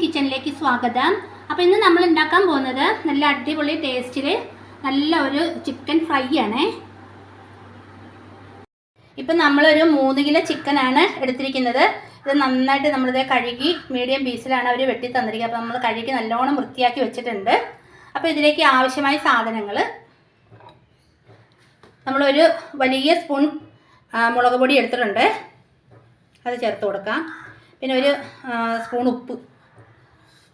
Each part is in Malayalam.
കിച്ചണിലേക്ക് സ്വാഗതം. അപ്പോൾ ഇന്ന് നമ്മൾ ഉണ്ടാക്കാൻ പോകുന്നത് നല്ല അടിപൊളി ടേസ്റ്റിൽ നല്ല ഒരു ചിക്കൻ ഫ്രൈ ആണേ. ഇപ്പം നമ്മളൊരു മൂന്ന് കിലോ ചിക്കനാണ് എടുത്തിരിക്കുന്നത്. ഇത് നന്നായിട്ട് നമ്മളിത് കഴുകി മീഡിയം പീസിലാണ് അവർ വെട്ടി തന്നിരിക്കുന്നത്. അപ്പോൾ നമ്മൾ കഴുകി നല്ലോണം വൃത്തിയാക്കി വെച്ചിട്ടുണ്ട്. അപ്പോൾ ഇതിലേക്ക് ആവശ്യമായ സാധനങ്ങൾ നമ്മളൊരു വലിയ സ്പൂൺ മുളക് പൊടി എടുത്തിട്ടുണ്ട്. അത് ചേർത്ത് കൊടുക്കാം. പിന്നെ ഒരു സ്പൂൺ ഉപ്പ്.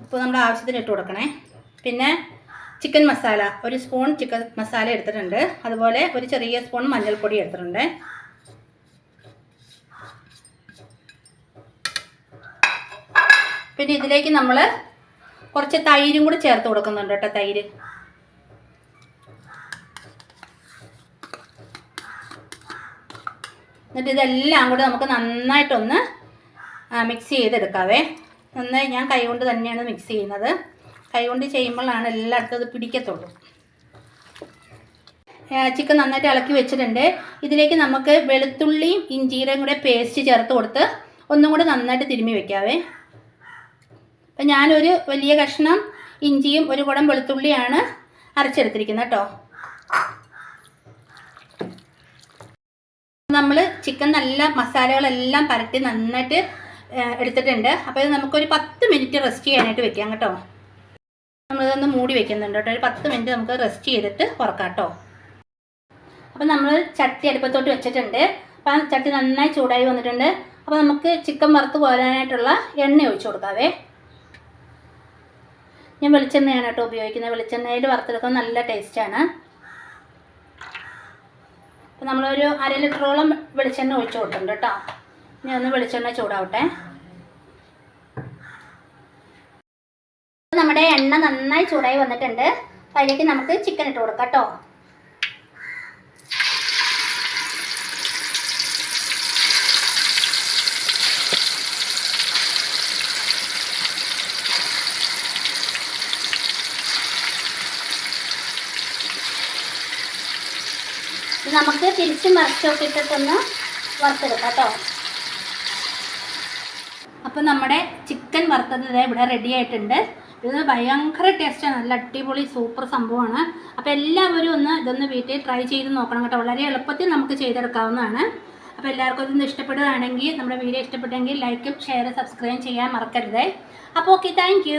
ഉപ്പ് നമ്മുടെ ആവശ്യത്തിന് ഇട്ട് കൊടുക്കണേ. പിന്നെ ചിക്കൻ മസാല. ഒരു സ്പൂൺ ചിക്കൻ മസാല എടുത്തിട്ടുണ്ട്. അതുപോലെ ഒരു ചെറിയ സ്പൂൺ മഞ്ഞൾപ്പൊടി എടുത്തിട്ടുണ്ട്. പിന്നെ ഇതിലേക്ക് നമ്മൾ കുറച്ച് തൈരും കൂടി ചേർത്ത് കൊടുക്കുന്നുണ്ട് കേട്ടോ തൈര്. എന്നിട്ട് ഇതെല്ലാം കൂടി നമുക്ക് നന്നായിട്ടൊന്ന് മിക്സ് ചെയ്തെടുക്കാവേ. ഒന്ന് ഞാൻ കൈകൊണ്ട് തന്നെയാണ് മിക്സ് ചെയ്യുന്നത്. കൈകൊണ്ട് ചെയ്യുമ്പോഴാണ് എല്ലായിടത്തും അത് പിടിക്കത്തുള്ളൂ. ചിക്കൻ നന്നായിട്ട് ഇളക്കി വെച്ചിട്ടുണ്ട്. ഇതിലേക്ക് നമുക്ക് വെളുത്തുള്ളിയും ഇഞ്ചീരയും കൂടെ പേസ്റ്റ് ചേർത്ത് കൊടുത്ത് ഒന്നും കൂടെ നന്നായിട്ട് തിരുമ്മി വെക്കാവേ. അപ്പം ഞാനൊരു വലിയ കഷ്ണം ഇഞ്ചിയും ഒരു കുടം വെളുത്തുള്ളിയാണ് അരച്ചെടുത്തിരിക്കുന്നത് കേട്ടോ. നമ്മൾ ചിക്കൻ നല്ല മസാലകളെല്ലാം പരട്ടി നന്നായിട്ട് എടുത്തിട്ടുണ്ട്. അപ്പോൾ ഇത് നമുക്കൊരു പത്ത് മിനിറ്റ് റെസ്റ്റ് ചെയ്യാനായിട്ട് വെക്കാം കേട്ടോ. നമ്മളിതൊന്ന് മൂടി വെക്കുന്നുണ്ട് കേട്ടോ. ഒരു പത്ത് മിനിറ്റ് നമുക്ക് റെസ്റ്റ് ചെയ്തിട്ട് ഉറക്കാം കേട്ടോ. അപ്പോൾ നമ്മൾ ചട്ടി അടുപ്പത്തോട്ട് വെച്ചിട്ടുണ്ട്. അപ്പോൾ ആ ചട്ടി നന്നായി ചൂടായി വന്നിട്ടുണ്ട്. അപ്പോൾ നമുക്ക് ചിക്കൻ വറുത്ത് പോരാനായിട്ടുള്ള എണ്ണ ഒഴിച്ചു കൊടുക്കാവേ. ഞാൻ വെളിച്ചെണ്ണയാണ് കേട്ടോ ഉപയോഗിക്കുന്നത്. വെളിച്ചെണ്ണയിൽ വറുത്തെടുക്കാൻ നല്ല ടേസ്റ്റാണ് അപ്പോൾ നമ്മളൊരു അര ലിറ്ററോളം വെളിച്ചെണ്ണ ഒഴിച്ചു കൊടുത്തിട്ടുണ്ട് കേട്ടോ. ഇനി ഒന്ന് വെളിച്ചെണ്ണ ചൂടാവട്ടെ. നമ്മുടെ എണ്ണ നന്നായി ചൂടായി വന്നിട്ടുണ്ട്. അതിലേക്ക് നമുക്ക് ചിക്കൻ ഇട്ട് കൊടുക്കാം കേട്ടോ. നമുക്ക് തിരിച്ചും മറിച്ചൊക്കെ ഇട്ടിട്ടൊന്ന് വറുത്തെടുക്കാം കേട്ടോ. അപ്പോൾ നമ്മുടെ ചിക്കൻ വറുത്തത് ഇവിടെ റെഡി ആയിട്ടുണ്ട്. ഇത് ഭയങ്കര ടേസ്റ്റാണ് നല്ല അടിപൊളി സൂപ്പർ സംഭവമാണ്. അപ്പോൾ എല്ലാവരും ഒന്ന് ഇതൊന്ന് വീട്ടിൽ ട്രൈ ചെയ്ത് നോക്കണം കേട്ടോ. വളരെ എളുപ്പത്തിൽ നമുക്ക് ചെയ്തെടുക്കാവുന്നതാണ്. അപ്പോൾ എല്ലാവർക്കും ഇതൊന്ന് ഇഷ്ടപ്പെടുകയാണെങ്കിൽ നമ്മുടെ വീഡിയോ ഇഷ്ടപ്പെട്ടെങ്കിൽ ലൈക്കും ഷെയർ സബ്സ്ക്രൈബ് ചെയ്യാൻ മറക്കരുത്. അപ്പോൾ ഓക്കെ താങ്ക്